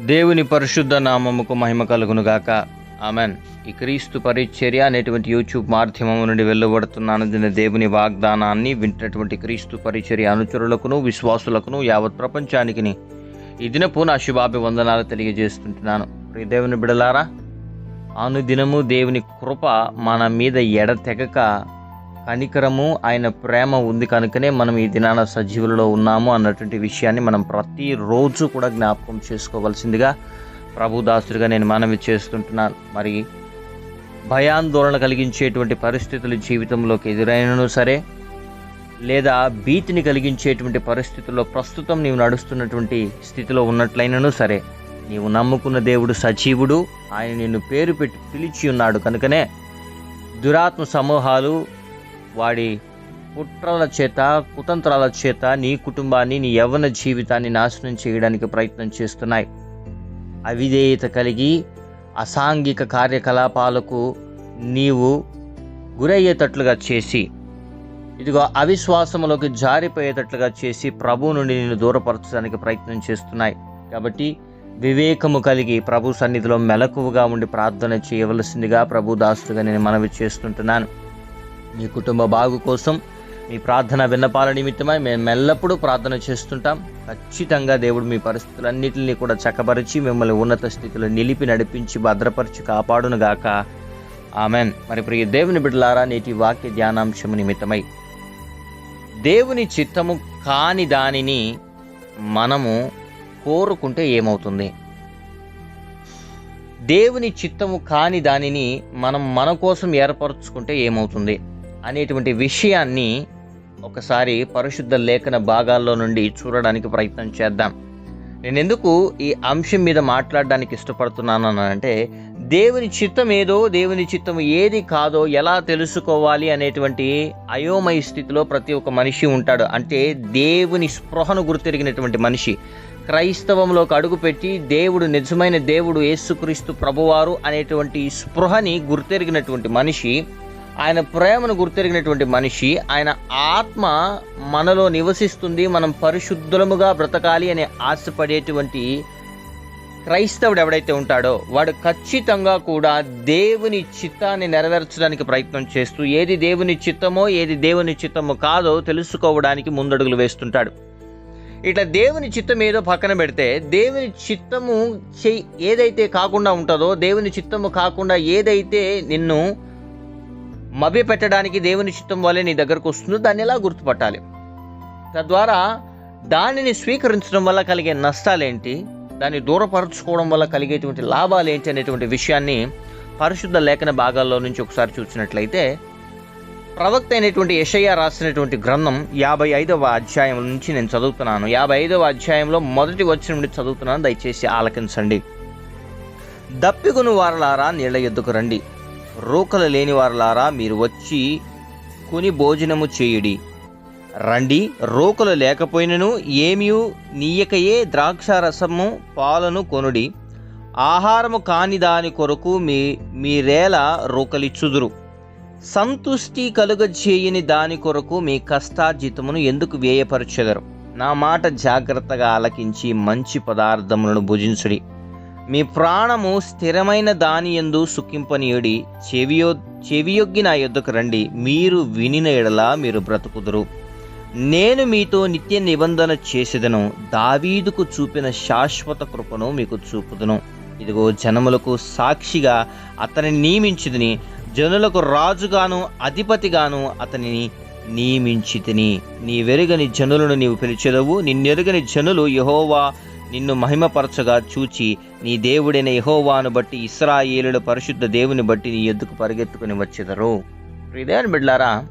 దేవుని పరిశుద్ధ నామముకు మహిమ కలుగునుగాక. ఆమెన్. ఈ క్రీస్తు పరిచర్య అనేటువంటి యూట్యూబ్ మాధ్యమం నుండి వెళ్ళబడుతున్న దేవుని వాగ్దానాన్ని వింటున్నటువంటి క్రీస్తు పరిచర్య అనుచరులకును విశ్వాసులకును యావత్ ప్రపంచానికి ఈ దినపు నా శుభాభివందనాలు తెలియజేస్తుంటున్నాను. ప్రియ దేవుని బిడలారా అనుదినము దేవుని కృప మన మీద ఎడతెగక కనికరము ఆయన ప్రేమ ఉంది కనుకనే మనం ఈ దినాన సజీవులలో ఉన్నాము అన్నటువంటి విషయాన్ని మనం ప్రతిరోజు కూడా జ్ఞాపకం చేసుకోవాల్సిందిగా ప్రభుదాసుడిగా నేను మనవి చేస్తుంటున్నాను. మరి భయాందోళన కలిగించేటువంటి పరిస్థితులు జీవితంలోకి ఎదురైనను సరే లేదా భీతిని కలిగించేటువంటి పరిస్థితుల్లో ప్రస్తుతం నీవు నడుస్తున్నటువంటి స్థితిలో ఉన్నట్లయినను సరే నీవు నమ్ముకున్న దేవుడు సజీవుడు ఆయన నిన్ను పేరు పెట్టి పిలిచి ఉన్నాడు కనుకనే దురాత్మ సమూహాలు వాడి కుట్రల చేత కుతంత్రాల చేత నీ కుటుంబాన్ని నీ యవ్వన జీవితాన్ని నాశనం చేయడానికి ప్రయత్నం చేస్తున్నాయి. అవిధేయత కలిగి అసాంఘిక కార్యకలాపాలకు నీవు గురయ్యేటట్లుగా చేసి ఇదిగో అవిశ్వాసములోకి జారిపోయేటట్లుగా చేసి ప్రభు నుండి నిన్ను దూరపరచడానికి ప్రయత్నం చేస్తున్నాయి. కాబట్టి వివేకము కలిగి ప్రభు సన్నిధిలో మెలకువగా ఉండి ప్రార్థన చేయవలసిందిగా ప్రభు దాసుడిగా నేను మనవి చేస్తుంటున్నాను. మీ కుటుంబ బాగు కోసం మీ ప్రార్థన విన్నపాల నిమిత్తమై మేము ఎల్లప్పుడూ ప్రార్థన చేస్తుంటాం. ఖచ్చితంగా దేవుడు మీ పరిస్థితులన్నింటినీ కూడా చక్కపరిచి మిమ్మల్ని ఉన్నత స్థితిలో నిలిపి నడిపించి భద్రపరిచి కాపాడును గాక ఆమెన్. మరి ప్రియ దేవుని బిడ్డలారా నేటి వాక్య ధ్యానాంశము నిమిత్తమై దేవుని చిత్తము కాని దానిని మనము కోరుకుంటే ఏమవుతుంది? దేవుని చిత్తము కాని దానిని మనం మన కోసం ఏర్పరచుకుంటే ఏమవుతుంది? అనేటువంటి విషయాన్ని ఒకసారి పరిశుద్ధ లేఖన భాగాల్లో నుండి చూడడానికి ప్రయత్నం చేద్దాం. నేను ఎందుకు ఈ అంశం మీద మాట్లాడడానికి ఇష్టపడుతున్నాను అంటే దేవుని చిత్తం ఏదో దేవుని చిత్తం ఏది కాదో ఎలా తెలుసుకోవాలి అనేటువంటి అయోమయ స్థితిలో ప్రతి ఒక్క మనిషి ఉంటాడు. అంటే దేవుని స్పృహను గుర్తెరిగినటువంటి మనిషి. క్రైస్తవంలోకి అడుగుపెట్టి దేవుడు నిజమైన దేవుడు యేసుక్రీస్తు ప్రభువారు అనేటువంటి స్పృహని గుర్తెరిగినటువంటి మనిషి ఆయన ప్రేమను గుర్తెరిగినటువంటి మనిషి ఆయన ఆత్మ మనలో నివసిస్తుంది మనం పరిశుద్ధులముగా బ్రతకాలి అనే ఆశపడేటువంటి క్రైస్తవుడు ఎవడైతే ఉంటాడో వాడు ఖచ్చితంగా కూడా దేవుని చిత్తాన్ని నెరవేర్చడానికి ప్రయత్నం చేస్తూ ఏది దేవుని చిత్తమో ఏది దేవుని చిత్తమో కాదో తెలుసుకోవడానికి ముందడుగులు వేస్తుంటాడు. ఇట్లా దేవుని చిత్తం ఏదో పక్కన పెడితే దేవుని చిత్తము చెయ్ ఏదైతే కాకుండా ఉంటుందో దేవుని చిత్తము కాకుండా ఏదైతే నిన్ను మభ్య పెట్టడానికి దేవుని చిత్తం వల్లే నీ దగ్గరకు వస్తుందో. దాన్ని ఎలా గుర్తుపట్టాలి? తద్వారా దానిని స్వీకరించడం వల్ల కలిగే నష్టాలేంటి? దాన్ని దూరపరచుకోవడం వల్ల కలిగేటువంటి లాభాలు ఏంటి అనేటువంటి విషయాన్ని పరిశుద్ధ లేఖన భాగాల్లో నుంచి ఒకసారి చూసినట్లయితే ప్రవక్త అయినటువంటి యషయ్య రాసినటువంటి గ్రంథం యాభై ఐదవ అధ్యాయం నుంచి నేను చదువుతున్నాను. యాభై ఐదవ అధ్యాయంలో మొదటి వచ్చిన నుండి చదువుతున్నాను. దయచేసి ఆలకించండి. దప్పికొను వారలారా నీళ్ళ ఎద్దుకు రండి. రూకలు లేని వారలారా మీరు వచ్చి కొని భోజనము చేయుడి. రండి రోకలు లేకపోయినను ఏమియు నీయకయే ద్రాక్షారసము పాలను కొనుడి. ఆహారము కాని దాని కొరకు మీ మీరేల రోకలిచ్చుదురు. సంతుష్టి కలుగజేయని దాని కొరకు మీ కష్టార్జితమును ఎందుకు వ్యయపరచెదరు? నా మాట జాగ్రత్తగా ఆలకించి మంచి పదార్థములను భుజించుడి. మీ ప్రాణము స్థిరమైన దాని ఎందు సుఖింపనీయుడి చెవియో చెవియొగ్గి నా యొద్దకు రండి. మీరు వినిన ఎడలా మీరు బ్రతుకుదురు. నేను మీతో నిత్య నిబంధన చేసేదను. దావీదుకు చూపిన శాశ్వత కృపను మీకు చూపుదును. ఇదిగో జనములకు సాక్షిగా అతని నియమించిదని జనులకు రాజుగాను అధిపతిగాను అతనిని నియమించి తిని నీ వెరుగని జనులను నీవు పిలిచెదవు. నిన్నెరుగని జనులు యహోవా నిన్ను మహిమపరచగా చూచి నీ దేవుడైన యహోవాను బట్టి ఇస్రాయేలుల పరిశుద్ధ దేవుని బట్టి నీ ఎద్దుకు పరిగెత్తుకుని వచ్చేదరు. ఇదేని బిడ్లారా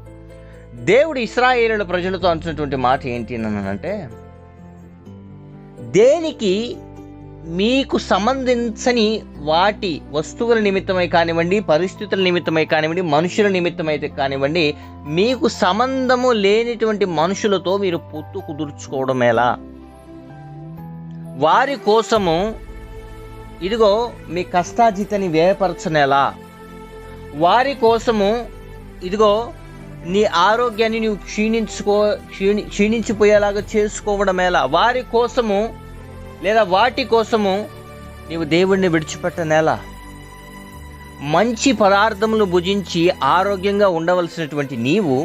దేవుడు ఇస్రాయేలుల ప్రజలతో అంటున్నటువంటి మాట ఏంటి అంటే దేనికి మీకు సంబంధించని వాటి వస్తువుల నిమిత్తమై కానివ్వండి పరిస్థితుల నిమిత్తమై కానివ్వండి మనుషుల నిమిత్తమైతే కానివ్వండి మీకు సంబంధము లేనిటువంటి మనుషులతో మీరు పొత్తు కుదుర్చుకోవడం ఎలా? వారి కోసము ఇదిగో మీ కష్టాజితని వ్యయపరచనేలా. వారి కోసము ఇదిగో నీ ఆరోగ్యాన్ని నువ్వు క్షీణించుకో క్షీణి క్షీణించిపోయేలాగా చేసుకోవడం ఎలా వారి కోసము లేదా వాటి కోసము నీవు దేవుణ్ణి విడిచిపెట్టనేలా. మంచి పదార్థములు భుజించి ఆరోగ్యంగా ఉండవలసినటువంటి నీవు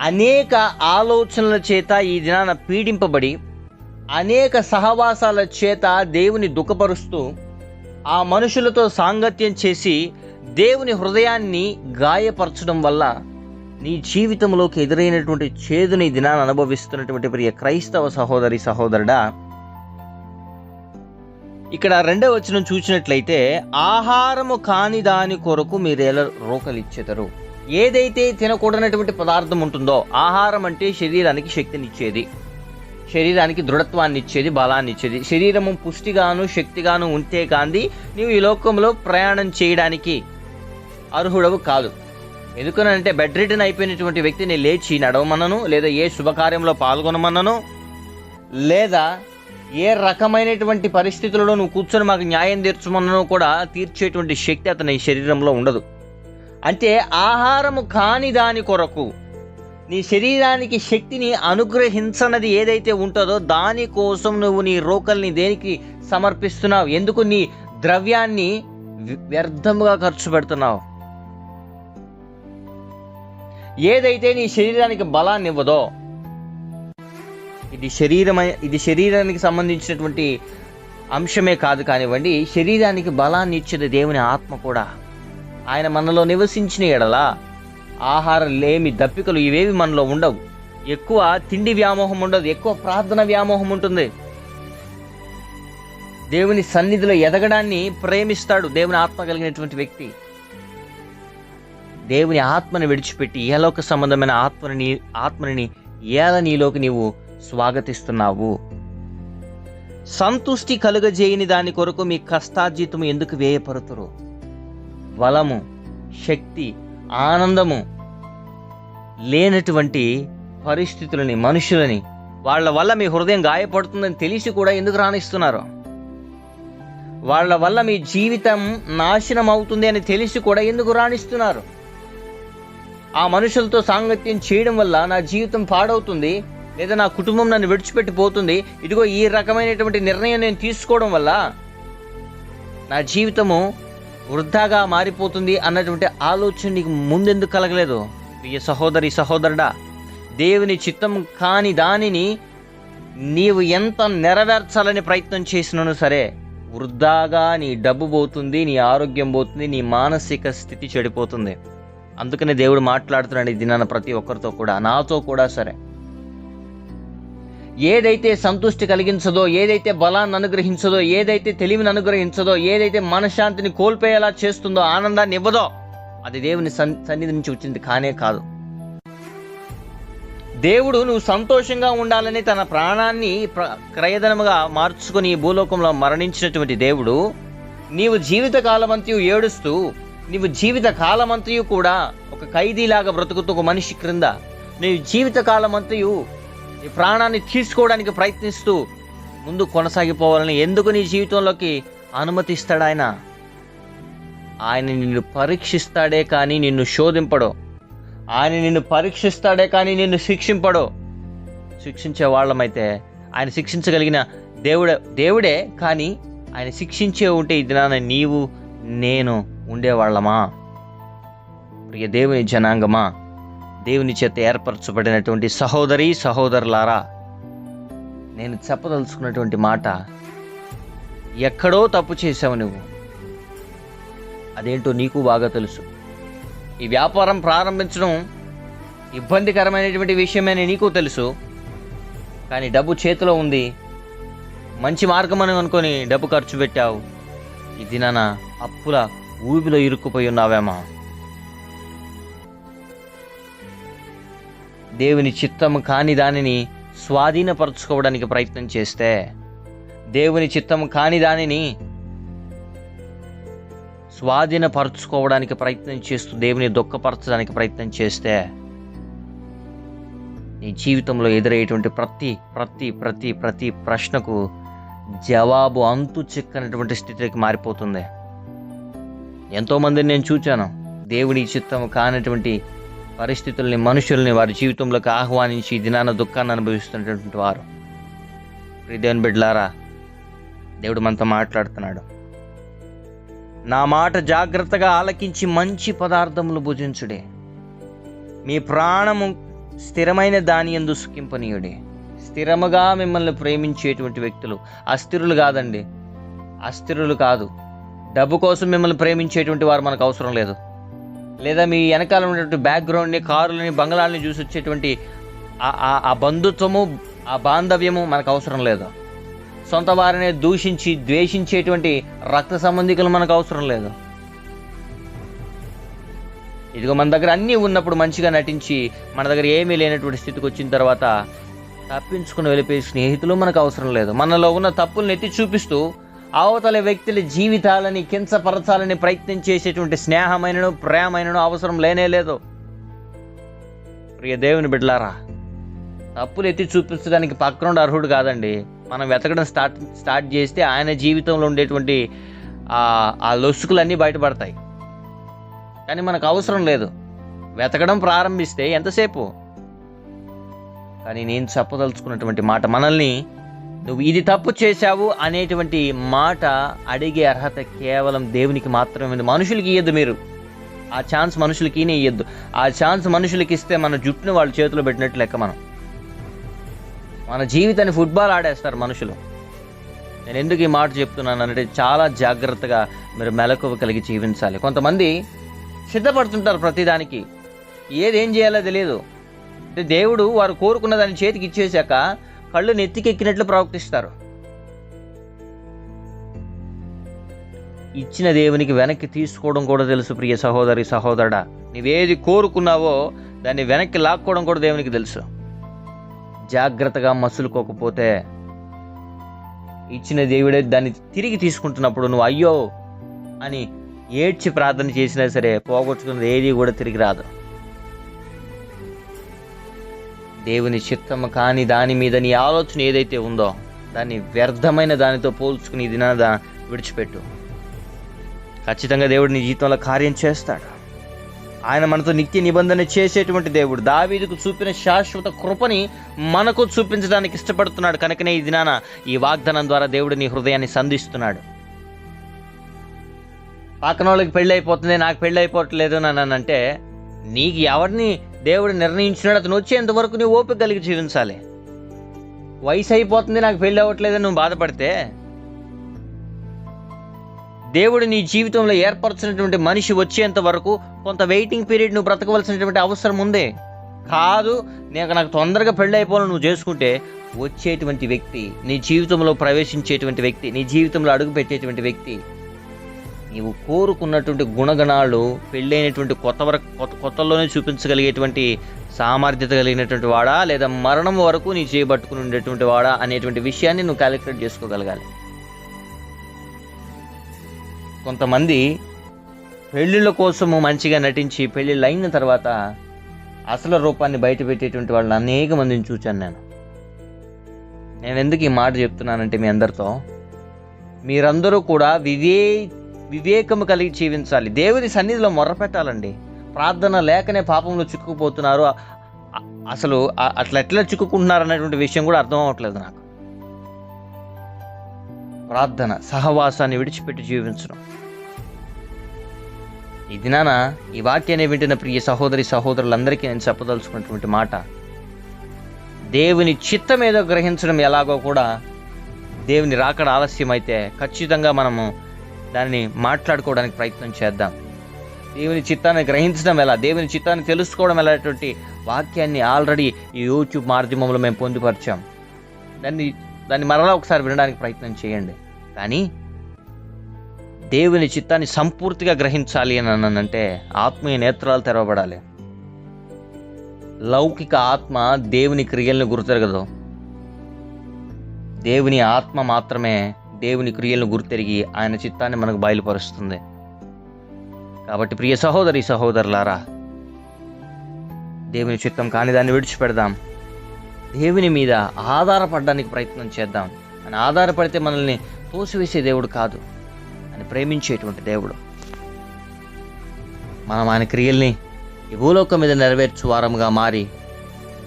అనేక ఆలోచనల చేత ఈ దినాన పీడింపబడి అనేక సహవాసాల చేత దేవుని దుఃఖపరుస్తూ ఆ మనుషులతో సాంగత్యం చేసి దేవుని హృదయాన్ని గాయపరచడం వల్ల నీ జీవితంలోకి ఎదురైనటువంటి చేదుని దినాన్ని అనుభవిస్తున్నటువంటి ప్రియ క్రైస్తవ సహోదరి సహోదరుడా ఇక్కడ రెండవ వచనం చూసినట్లయితే ఆహారము కాని దాని కొరకు మీరేలా రోకలిచ్చెదరు. ఏదైతే తినకూడనటువంటి పదార్థం ఉంటుందో ఆహారం అంటే శరీరానికి శక్తినిచ్చేది. శరీరానికి దృఢత్వాన్ని ఇచ్చేది బలాన్ని ఇచ్చేది శరీరము పుష్టిగాను శక్తిగాను ఉంటే కాంది నీవు ఈ లోకంలో ప్రయాణం చేయడానికి అర్హుడవు కాదు. ఎందుకనంటే బెడ్ రిటర్న్ అయిపోయినటువంటి వ్యక్తిని లేచి నడవమన్నను లేదా ఏ శుభకార్యంలో పాల్గొనమన్నను లేదా ఏ రకమైనటువంటి పరిస్థితులలో నువ్వు కూర్చొని మాకు న్యాయం తీర్చమన్నను కూడా తీర్చేటువంటి శక్తి అతని శరీరంలో ఉండదు. అంటే ఆహారము కాని దాని కొరకు నీ శరీరానికి శక్తిని అనుగ్రహించనది ఏదైతే ఉంటుందో దానికోసం నువ్వు నీ రోకల్ని దేనికి సమర్పిస్తున్నావు? ఎందుకు నీ ద్రవ్యాన్ని వ్యర్థముగా ఖర్చు పెడుతున్నావు? ఏదైతే నీ శరీరానికి బలాన్ని ఇవ్వదో ఇది శరీరమై ఇది శరీరానికి సంబంధించినటువంటి అంశమే కాదు కానివ్వండి శరీరానికి బలాన్ని ఇచ్చేది దేవుని ఆత్మ కూడా. ఆయన మనలో నివసించిన ఎడల ఆహారం లేమి దప్పికలు ఇవేవి మనలో ఉండవు. ఎక్కువ తిండి వ్యామోహం ఉండదు. ఎక్కువ ప్రార్థన వ్యామోహం ఉంటుంది. దేవుని సన్నిధిలో ఎదగడాన్ని ప్రేమిస్తాడు దేవుని ఆత్మ కలిగినటువంటి వ్యక్తి. దేవుని ఆత్మని విడిచిపెట్టి ఏలోక సంబంధమైన ఆత్మని ఆత్మని ఏల నీలోకి నీవు స్వాగతిస్తున్నావు. సంతుష్టి కలుగజేయని దాని కొరకు మీ కష్టార్జితము ఎందుకు వేయపరుతురు? బలము శక్తి ఆనందము లేనటువంటి పరిస్థితులని మనుషులని వాళ్ళ వల్ల మీ హృదయం గాయపడుతుందని తెలిసి కూడా ఎందుకు రాణిస్తున్నారు? వాళ్ళ వల్ల మీ జీవితం నాశనం అవుతుంది అని తెలిసి కూడా ఎందుకు రాణిస్తున్నారు? ఆ మనుషులతో సాంగత్యం చేయడం వల్ల నా జీవితం పాడవుతుంది లేదా నా కుటుంబం నన్ను విడిచిపెట్టి పోతుంది ఇదిగో ఈ రకమైనటువంటి నిర్ణయం నేను తీసుకోవడం వల్ల నా జీవితము వృద్ధాగా మారిపోతుంది అన్నటువంటి ఆలోచన నీకు ముందెందుకు కలగలేదు? ప్రియ సహోదరి సహోదరుడా దేవుని చిత్తం కాని దానిని నీవు ఎంత నెరవేర్చాలని ప్రయత్నం చేసినాను సరే వృద్ధాగా నీ డబ్బు పోతుంది నీ ఆరోగ్యం పోతుంది నీ మానసిక స్థితి చెడిపోతుంది. అందుకనే దేవుడు మాట్లాడుతున్నాడు ఈ నన్ను ప్రతి ఒక్కరితో కూడా నాతో కూడా సరే. ఏదైతే సంతృష్టి కలిగించదో ఏదైతే బలాన్ని అనుగ్రహించదో ఏదైతే తెలివిని అనుగ్రహించదో ఏదైతే మనశ్శాంతిని కోల్పోయేలా చేస్తుందో ఆనందాన్ని ఇవ్వదో అది దేవుని సన్- సన్నిధి నుంచి వచ్చింది కానే కాదు. దేవుడు నువ్వు సంతోషంగా ఉండాలని తన ప్రాణాన్ని ప్ర- క్రయధనముగా మార్చుకొని భూలోకంలో మరణించినటువంటి దేవుడు నీవు జీవిత కాలమంతయు ఏడుస్తూ నీవు జీవిత కాలమంతయు కూడా ఒక ఖైదీలాగా బ్రతుకుతూ ఒక మనిషి క్రింద నీవు జీవిత కాలమంతయు నీ ప్రాణాన్ని తీసుకోవడానికి ప్రయత్నిస్తూ ముందు కొనసాగిపోవాలని ఎందుకు నీ జీవితంలోకి అనుమతిస్తాడు ఆయన? ఆయన నిన్ను పరీక్షిస్తాడే కానీ నిన్ను శోధింపడు. ఆయన నిన్ను పరీక్షిస్తాడే కానీ నిన్ను శిక్షింపడు. శిక్షించే వాళ్ళమైతే ఆయన శిక్షించగలిగిన దేవుడే దేవుడే కానీ ఆయన శిక్షించే ఉంటే ఇది నాన్న నీవు నేను ఉండేవాళ్ళమా? ప్రియ దేవుని జనాంగమా? దేవుని చేత ఏర్పరచబడినటువంటి సహోదరి సహోదరులారా నేను చెప్పదలుచుకున్నటువంటి మాట ఎక్కడో తప్పు చేసావు నువ్వు. అదేంటో నీకు బాగా తెలుసు. ఈ వ్యాపారం ప్రారంభించడం ఇబ్బందికరమైనటువంటి విషయమని నీకు తెలుసు. కానీ డబ్బు చేతిలో ఉంది. మంచి మార్గం అని అనుకొని డబ్బు ఖర్చు పెట్టావు. ఇది నాన్న అప్పుల ఊబిలో ఇరుక్కుపోయి ఉన్నావేమో. దేవుని చిత్తము కాని దానిని స్వాధీనపరచుకోవడానికి ప్రయత్నం చేస్తే దేవుని చిత్తము కాని దానిని స్వాధీనపరచుకోవడానికి ప్రయత్నం చేస్తూ దేవుని దుఃఖపరచడానికి ప్రయత్నం చేస్తే నీ జీవితంలో ఎదురయ్యేటువంటి ప్రతి ప్రతి ప్రతి ప్రతి ప్రశ్నకు జవాబు అంతు చిక్కనటువంటి స్థితికి మారిపోతుంది. ఎంతోమందిని నేను చూచాను. దేవుని చిత్తం కానటువంటి పరిస్థితుల్ని మనుషుల్ని వారి జీవితంలోకి ఆహ్వానించి దినాన దుఃఖాన్ని అనుభవిస్తున్నటువంటి వారు. ప్రియ దేవుని బిడ్డలారా దేవుడు మనతో మాట్లాడుతున్నాడు. నా మాట జాగ్రత్తగా ఆలకించి మంచి పదార్థములు భుజించుడే. మీ ప్రాణము స్థిరమైన దాని ఎందు సుఖింపనీయుడే. స్థిరముగా మిమ్మల్ని ప్రేమించేటువంటి వ్యక్తులు అస్థిరులు కాదండి. అస్థిరులు కాదు. డబ్బు కోసం మిమ్మల్ని ప్రేమించేటువంటి వారు మనకు అవసరం లేదు. లేదా మీ వెనకాల ఉన్నటువంటి బ్యాక్గ్రౌండ్ని కారులని బంగ్లాలని చూసి వచ్చేటువంటి ఆ- బంధుత్వము ఆ బాంధవ్యము మనకు అవసరం లేదు? సొంత వారిని దూషించి ద్వేషించేటువంటి రక్త సంబంధికులు మనకు అవసరం లేదు? ఇదిగో మన దగ్గర అన్నీ ఉన్నప్పుడు మంచిగా నటించి మన దగ్గర ఏమీ లేనటువంటి స్థితికి వచ్చిన తర్వాత తప్పించుకుని వెళ్ళిపోయే స్నేహితులు మనకు అవసరం లేదు. మనలో ఉన్న తప్పుల్ని ఎత్తి చూపిస్తూ అవతల వ్యక్తుల జీవితాలని కించపరచాలని ప్రయత్నం చేసేటువంటి స్నేహమైనను ప్రేమైనను అవసరం లేనే లేదు. ప్రియ దేవుని బిడ్డలారా తప్పులు ఎత్తి చూపించడానికి పక్కనుండి అర్హుడు కాదండి. మనం వెతకడం స్టార్ట్ స్టార్ట్ చేస్తే ఆయన జీవితంలో ఉండేటువంటి ఆ- లొసుకులన్నీ బయటపడతాయి. కానీ మనకు అవసరం లేదు. వెతకడం ప్రారంభిస్తే ఎంతసేపు? కానీ నేను చెప్పదలుచుకున్నటువంటి మాట మనల్ని నువ్వు ఇది తప్పు చేశావు అనేటువంటి మాట అడిగే అర్హత కేవలం దేవునికి మాత్రమే. ఉంది మనుషులకి ఇయ్యద్దు మీరు. ఆ ఛాన్స్ మనుషులకి ఇయ్యద్దు. ఆ ఛాన్స్ మనుషులకి ఇస్తే మన జుట్టును వాళ్ళ చేతిలో పెట్టినట్లు లెక్క మనం. మన జీవితాన్ని ఫుట్బాల్ ఆడేస్తారు మనుషులు. నేను ఎందుకు ఈ మాట చెప్తున్నాను అంటే చాలా జాగ్రత్తగా మీరు మెలకువ కలిగి జీవించాలి. కొంతమంది సిద్ధపడుతుంటారు ప్రతిదానికి. ఏదేం చేయాలో తెలియదు. అంటే దేవుడు వారు కోరుకున్న దాని చేతికి ఇచ్చేశాక కళ్ళు నెత్తికెక్కినట్లు ప్రవర్తిస్తారు. ఇచ్చిన దేవునికి వెనక్కి తీసుకోవడం కూడా తెలుసు ప్రియ సహోదరి సహోదరుడా. నీవేది కోరుకున్నావో దాన్ని వెనక్కి లాక్కోవడం కూడా దేవునికి తెలుసు. జాగ్రత్తగా మసులుకోకపోతే ఇచ్చిన దేవుడే దాన్ని తిరిగి తీసుకుంటున్నప్పుడు నువ్వు అయ్యో అని ఏడ్చి ప్రార్థన చేసినా సరే పోగొట్టుకున్నది ఏది కూడా తిరిగి రాదు. దేవుని చిత్తము కాని దాని మీద నీ ఆలోచన ఏదైతే ఉందో దాన్ని వ్యర్థమైన దానితో పోల్చుకుని దినాద విడిచిపెట్టు. ఖచ్చితంగా దేవుడు నీ జీవితంలో కార్యం చేస్తాడు. ఆయన మనతో నిత్య నిబంధన చేసేటువంటి దేవుడు. దావీదుకు చూపిన శాశ్వత కృపని మనకు చూపించడానికి ఇష్టపడుతున్నాడు. కనుకనే ఈ దినాన ఈ వాగ్దానం ద్వారా దేవుడు నీ హృదయాన్ని సంధిస్తున్నాడు. పక్కన వాళ్ళకి పెళ్ళి అయిపోతుంది నాకు పెళ్ళి అయిపోవట్లేదు అని అంటే నీకు ఎవరిని దేవుడు నిర్ణయించినాడు అతను వచ్చేంతవరకు నీ నువ్వు ఓపిక కలిగి జీవించాలి. వయసు అయిపోతుంది నాకు పెళ్ళి అవ్వట్లేదని నువ్వు బాధపడితే దేవుడు నీ జీవితంలో ఏర్పరచినటువంటి మనిషి వచ్చేంత వరకు కొంత వెయిటింగ్ పీరియడ్ నువ్వు బ్రతకవలసినటువంటి అవసరం ఉంది. కాదు నేను నాకు తొందరగా పెళ్ళి అయిపోవాలని నువ్వు చేసుకుంటే వచ్చేటువంటి వ్యక్తి నీ జీవితంలో ప్రవేశించేటువంటి వ్యక్తి నీ జీవితంలో అడుగు పెట్టేటువంటి వ్యక్తి నీవు కోరుకున్నటువంటి గుణగణాలు పెళ్ళైనటువంటి కొత్త వరకు కొత్త కొత్తలోనే చూపించగలిగేటువంటి సామర్థ్యత కలిగినటువంటి వాడా లేదా మరణం వరకు నీ చేయబట్టుకుని ఉండేటువంటి వాడా అనేటువంటి విషయాన్ని నువ్వు క్యాలిక్యులేట్ చేసుకోగలగాలి. కొంతమంది పెళ్ళిళ్ళ కోసము మంచిగా నటించి పెళ్ళిళ్ళు అయిన తర్వాత అసలు రూపాన్ని బయట పెట్టేటువంటి వాళ్ళని అనేక మందిని చూచాను నేను. నేను ఎందుకు ఈ మాట చెప్తున్నానంటే మీ అందరితో మీరందరూ కూడా వివే వివేకము కలిగి జీవించాలి. దేవుని సన్నిధిలో మొర్రపెట్టాలండి. ప్రార్థన లేకనే పాపంలో చిక్కుకుపోతున్నారు. అసలు అట్లా ఎట్లా చిక్కుకుంటున్నారు అనేటువంటి విషయం కూడా అర్థం అవ్వట్లేదు నాకు. ప్రార్థన సహవాసాన్ని విడిచిపెట్టి జీవించడం. ఈ దినాన ఈ వాక్యాన్ని వింటున్న ప్రియ సహోదరి సహోదరులందరికీ నేను చెప్పదలుచుకున్నటువంటి మాట దేవుని చిత్తం ఏదో గ్రహించడం ఎలాగో కూడా దేవుని రాకడ ఆలస్యం అయితే ఖచ్చితంగా మనము దానిని మాట్లాడుకోవడానికి ప్రయత్నం చేద్దాం. దేవుని చిత్తాన్ని గ్రహించడం ఎలా? దేవుని చిత్తాన్ని తెలుసుకోవడం ఎలాంటి వాక్యాన్ని ఆల్రెడీ ఈ యూట్యూబ్ మాధ్యమంలో మేము పొందుపరిచాం. దాన్ని దాన్ని మరలా ఒకసారి వినడానికి ప్రయత్నం చేయండి. కానీ దేవుని చిత్తాన్ని సంపూర్తిగా గ్రహించాలి అని అన్నానంటే ఆత్మీయ నేత్రాలు తెరవబడాలి. లౌకిక ఆత్మ దేవుని క్రియలను గుర్తెరగదు. దేవుని ఆత్మ మాత్రమే దేవుని క్రియలను గుర్తెరిగి ఆయన చిత్తాన్ని మనకు బయలుపరుస్తుంది. కాబట్టి ప్రియ సహోదరి సహోదరులారా దేవుని చిత్తం కాని దాన్ని విడిచిపెడదాం. దేవుని మీద ఆధారపడడానికి ప్రయత్నం చేద్దాం. అని ఆధారపడితే మనల్ని తోసివేసే దేవుడు కాదు. అని ప్రేమించేటువంటి దేవుడు. మనం ఆయన క్రియల్ని ఈ భూలోకం మీద నెరవేర్చు వారముగా మారి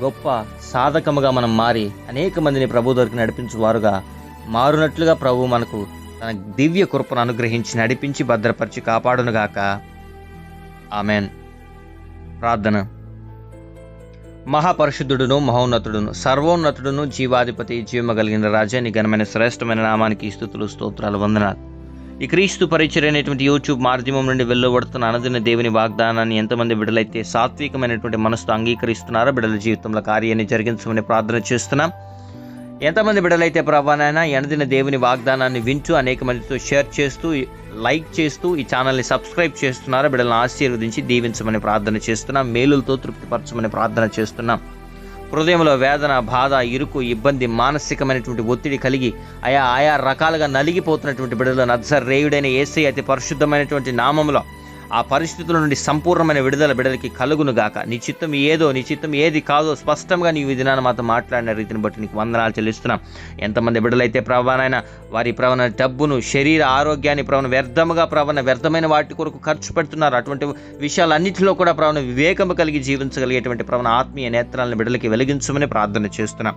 గొప్ప సాధకముగా మనం మారి అనేక మందిని ప్రభు దగ్గరికి నడిపించు వారుగా మారునట్లుగా ప్రభు మనకు తన దివ్య కృపను అనుగ్రహించి నడిపించి భద్రపరిచి కాపాడునుగాక. ఆమెన్. ప్రార్థన. మహాపరిశుద్ధుడును మహోన్నతుడును సర్వోన్నతుడును జీవాధిపతి జీవమ కలిగిన రాజాని ఘనమైన శ్రేష్టమైన నామానికి స్థుతులు స్తోత్రాలు వందనాలు. ఈ క్రీస్తు పరిచయం అనేటువంటి యూట్యూబ్ మాధ్యమం నుండి వెళ్ళబడుతున్న అనదిన దేవుని వాగ్దానాన్ని ఎంతమంది బిడలైతే సాత్వికమైనటువంటి మనసుతో అంగీకరిస్తున్నారో బిడల జీవితంలో కార్యాన్ని జరిగించమని ప్రార్థన చేస్తున్నాం. ఎంతమంది బిడ్డలైతే ప్రభానైనా ఎనదిన దేవుని వాగ్దానాన్ని వింటూ అనేక మందితో షేర్ చేస్తూ లైక్ చేస్తూ ఈ ఛానల్ని సబ్స్క్రైబ్ చేస్తున్నారో బిడ్డలను ఆశీర్వదించి దీవించమని ప్రార్థన చేస్తున్నాం మేలులతో తృప్తిపరచమని ప్రార్థన చేస్తున్నాం. హృదయంలో వేదన బాధ ఇరుకు ఇబ్బంది మానసికమైనటువంటి ఒత్తిడి కలిగి ఆయా ఆయా రకాలుగా నలిగిపోతున్నటువంటి బిడ్డలు నద్సర్ రేయుడైన ఏసై అతి పరిశుద్ధమైనటువంటి నామంలో ఆ పరిస్థితుల నుండి సంపూర్ణమైన విడుదల బిడలకి కలుగును గాక నీ చిత్తం ఏదో నీ చిత్తం ఏది కాదో స్పష్టంగా నీవు ఈ దినాన్ని మాతో మాట్లాడిన రీతిని బట్టి నీకు వందనాలు చెల్లిస్తున్నాం. ఎంతమంది బిడలైతే ప్రవణైనా వారి ప్రవణ డబ్బును శరీర ఆరోగ్యాన్ని ప్రవణ వ్యర్థముగా ప్రవణ వ్యర్థమైన వాటి కొరకు ఖర్చు పెడుతున్నారు. అటువంటి విషయాలన్నింటిలో కూడా ప్రవణ వివేకము కలిగి జీవించగలిగేటువంటి ప్రవణ ఆత్మీయ నేత్రాలను బిడ్డలకి వెలిగించమని ప్రార్థన చేస్తున్నాం.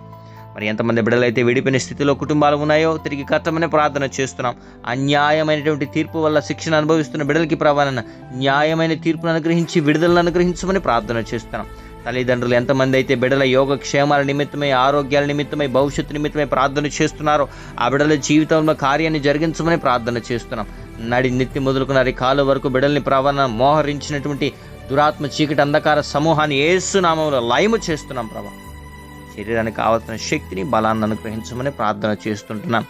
మరి ఎంతమంది బిడ్డలైతే విడిపోయిన స్థితిలో కుటుంబాలు ఉన్నాయో తిరిగి కట్టమని ప్రార్థన చేస్తున్నాం. అన్యాయమైనటువంటి తీర్పు వల్ల శిక్షణ అనుభవిస్తున్న బిడ్డలకి ప్రవాలన న్యాయమైన తీర్పును అనుగ్రహించి విడుదలను అనుగ్రహించమని ప్రార్థన చేస్తున్నాం. తల్లిదండ్రులు ఎంతమంది అయితే బిడల యోగ క్షేమాల నిమిత్తమై ఆరోగ్యాల నిమిత్తమై భవిష్యత్తు నిమిత్తమై ప్రార్థన చేస్తున్నారో ఆ బిడల జీవితంలో కార్యాన్ని జరిగించమని ప్రార్థన చేస్తున్నాం. నడి నెత్తి మొదలుకున్న కాలు వరకు బిడల్ని ప్రవణ మోహరించినటువంటి దురాత్మ చీకటి అంధకార సమూహాన్ని ఏసునామంలో లయము చేస్తున్నాం ప్రభా. శరీరానికి కావాల్సిన శక్తిని బలాన్ని అనుగ్రహించమని ప్రార్థన చేస్తుంటున్నాం.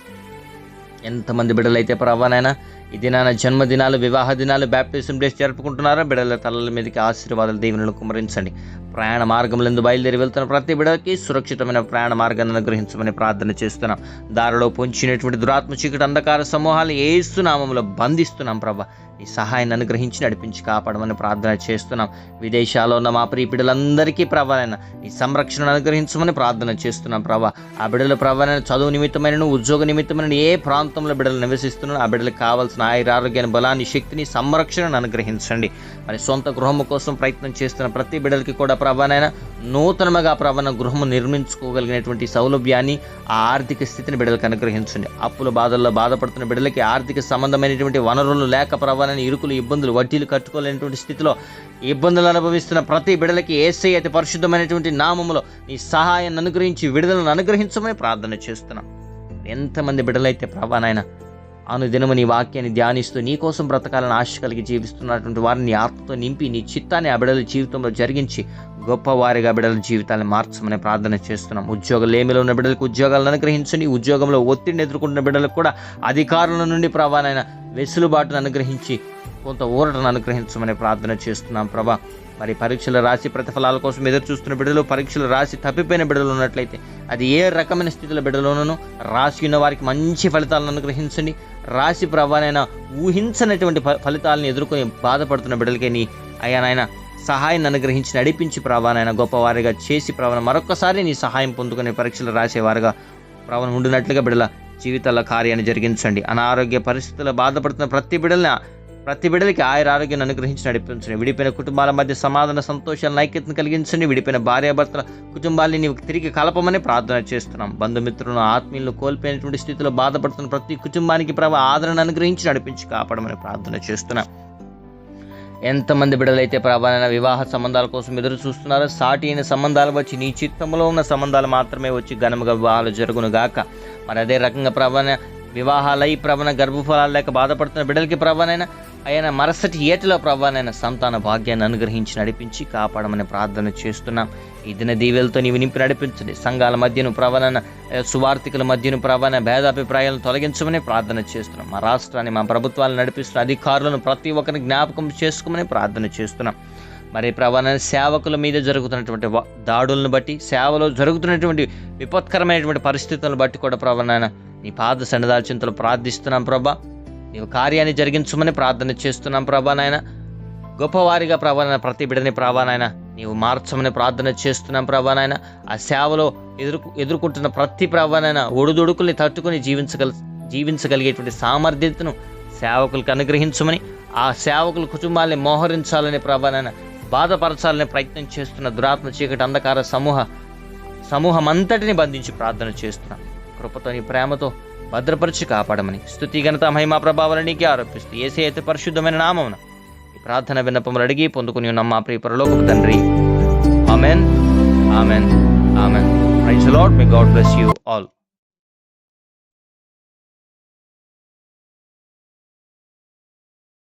ఎంతమంది బిడ్డలైతే ప్రభానైనా ఇది దినాన జన్మదినాలు వివాహ దినాలు బ్యాప్టిజం డేస్ జరుపుకుంటున్నారో బిడ్డల తలల మీదకి ఆశీర్వాదాలు దీవెనలు కుమరించండి ప్రయాణ మార్గంలో బయలుదేరి వెళ్తున్న ప్రతి బిడ్డకి సురక్షితమైన ప్రయాణ మార్గాన్ని అనుగ్రహించమని ప్రార్థన చేస్తున్నాం. దారిలో పొంచినటువంటి దురాత్మ చీకటి అంధకార సమూహాలు ఏస్తున్నామంలో బంధిస్తున్నాం ప్రభా. ఈ సహాయాన్ని అనుగ్రహించి నడిపించి కాపాడమని ప్రార్థన చేస్తున్నాం. విదేశాల్లో ఉన్న మా ప్రియ బిడ్డలందరికీ ప్రభావైన ఈ సంరక్షణను అనుగ్రహించమని ప్రార్థన చేస్తున్నాం ప్రభా. ఆ బిడ్డల ప్రభావైన చదువు నిమిత్తమైన ఉద్యోగ నిమిత్తమైన ఏ ప్రాంతంలో బిడ్డలు నివసిస్తున్నారో ఆ బిడ్డలకు కావాల్సిన ఆయుర ఆరోగ్యాన్ని బలాన్ని శక్తిని సంరక్షణను అనుగ్రహించండి. మరి సొంత గృహము కోసం ప్రయత్నం చేస్తున్న ప్రతి బిడ్డలకి కూడా ప్రభానైనా నూతనముగా ప్రభాన గృహము నిర్మించుకోగలిగినటువంటి సౌలభ్యాన్ని ఆ ఆర్థిక స్థితిని బిడ్డలకు అనుగ్రహించండి. అప్పుల బాధల్లో బాధపడుతున్న బిడ్డలకి ఆర్థిక సంబంధమైనటువంటి వనరులు లేక ప్రభానని ఇరుకులు ఇబ్బందులు వడ్డీలు కట్టుకోలేనటువంటి స్థితిలో ఇబ్బందులు అనుభవిస్తున్న ప్రతి బిడలకి ఏసై అతి పరిశుద్ధమైనటువంటి నామములో నీ సహాయాన్ని అనుగ్రహించి విడుదలను అనుగ్రహించమని ప్రార్థన చేస్తున్నాం. ఎంతమంది బిడ్డలైతే ప్రభానైనా అనుదినము నీ వాక్యాన్ని ధ్యానిస్తూ నీ కోసం బ్రతకాలని ఆశ కలిగి జీవిస్తున్నటువంటి వారిని ఆత్మతో నింపి నీ చిత్తాన్ని ఆ బిడల జీవితంలో జరిగించి గొప్పవారిగా బిడ్డల జీవితాన్ని మార్చమని ప్రార్థన చేస్తున్నాం. ఉద్యోగాలు ఏమిలో ఉన్న బిడ్డలకు ఉద్యోగాలను అనుగ్రహించండి. ఉద్యోగంలో ఒత్తిడిని ఎదుర్కొంటున్న బిడ్డలకు కూడా అధికారుల నుండి ప్రభానైన వెసులుబాటును అనుగ్రహించి కొంత ఊరటను అనుగ్రహించమని ప్రార్థన చేస్తున్నాం ప్రభా. మరి పరీక్షలు రాసి ప్రతిఫలాల కోసం ఎదురు చూస్తున్న బిడ్డలు పరీక్షలు రాసి తప్పిపోయిన బిడ్డలు ఉన్నట్లయితే అది ఏ రకమైన స్థితిలో బిడ్డలోనూ రాసి ఉన్న వారికి మంచి ఫలితాలను అనుగ్రహించండి. రాసి ప్రభానైనా ఊహించనటువంటి ఫ- ఫలితాలను ఎదుర్కొని బాధపడుతున్న బిడ్డలకే నీ అయ్యానైనా సహాయాన్ని అనుగ్రహించి నడిపించి ప్రభానైనా గొప్పవారిగా చేసి ప్రభాన మరొకసారి నీ సహాయం పొందుకునే పరీక్షలు రాసేవారుగా ప్రభావం ఉండినట్లుగా బిడల జీవితాల కార్యాన్ని జరిగించండి. అనారోగ్య పరిస్థితుల్లో బాధపడుతున్న ప్రతి బిడల్ని ప్రతి బిడ్డలకి ఆయుర ఆరోగ్యాన్ని అనుగ్రహించి నడిపించండి. విడిపోయిన కుటుంబాల మధ్య సమాధాన సంతోషాలను ఐక్యతను కలిగించండి. విడిపోయిన భార్యాభర్తల కుటుంబాన్ని నీవు తిరిగి కలపమని ప్రార్థన చేస్తున్నాం. బంధుమిత్రులను ఆత్మీయులను కోల్పోయినటువంటి స్థితిలో బాధపడుతున్న ప్రతి కుటుంబానికి ప్రభావ ఆదరణ అనుగ్రహించి నడిపించి కాపాడమని ప్రార్థన చేస్తున్నాం. ఎంతమంది బిడ్డలైతే ప్రభావైన వివాహ సంబంధాల కోసం ఎదురు చూస్తున్నారో సాటి అయిన సంబంధాలు వచ్చి నీ చిత్తంలో ఉన్న సంబంధాలు మాత్రమే వచ్చి ఘనముగా వివాహాలు జరుగును గాక మరి అదే రకంగా ప్రభాన వివాహాలై ప్రవణ గర్భఫలాలు లేక బాధపడుతున్న బిడ్డలకి ప్రవణైన ఆయన మరసటి ఏటిలో ప్రవణైన సంతాన భాగ్యాన్ని అనుగ్రహించి నడిపించి కాపాడమని ప్రార్థన చేస్తున్నాం. ఈ దిన దీవెలతో నీవు నింపి నడిపించండి. సంఘాల మధ్యను ప్రవణన సువార్థికుల మధ్యను ప్రవణ భేదాభిప్రాయాలను తొలగించమని ప్రార్థన చేస్తున్నాం. మా రాష్ట్రాన్ని మా ప్రభుత్వాలను నడిపిస్తున్న అధికారులను ప్రతి ఒక్కరిని జ్ఞాపకం చేసుకోమని ప్రార్థన చేస్తున్నాం. మరి ప్రవణ సేవకుల మీద జరుగుతున్నటువంటి దాడులను బట్టి సేవలో జరుగుతున్నటువంటి విపత్కరమైనటువంటి పరిస్థితులను బట్టి కూడా ప్రవణ నీ పాద సన్నదాల్చింతలు చింతలు ప్రార్థిస్తున్నాం ప్రభా. నీవు కార్యాన్ని జరిగించమని ప్రార్థన చేస్తున్నాం ప్రభా నాయన. గొప్పవారిగా ప్రభా ప్రతి బిడని ప్రభా నాయన నీవు మార్చమని ప్రార్థన చేస్తున్నాం ప్రభా నాయన. ఆ సేవలో ఎదురు ఎదుర్కొంటున్న ప్రతి ప్రభానైనా ఒడిదుడుకుల్ని తట్టుకుని జీవించగల జీవించగలిగేటువంటి సామర్థ్యతను సేవకులకు అనుగ్రహించమని ఆ సేవకుల కుటుంబాన్ని మోహరించాలని ప్రభానైనా బాధపరచాలని ప్రయత్నం చేస్తున్న దురాత్మ చీకటి అంధకార సమూహ సమూహం అంతటిని బంధించి ప్రార్థన చేస్తున్నాం. కృపతో నీ ప్రేమతో భద్రపరిచి కాపాడమని స్థుతి ఘనత మహిమా ప్రభావాలు నీకే ఆరోపిస్తూ ఏసే అయితే పరిశుద్ధమైన నామమున ఈ ప్రార్థన విన్నపములు అడిగి పొందుకుని ఉన్న మా ప్రియ పరలోకపు తండ్రి. Amen. Amen. Amen. Praise lord may God bless you all.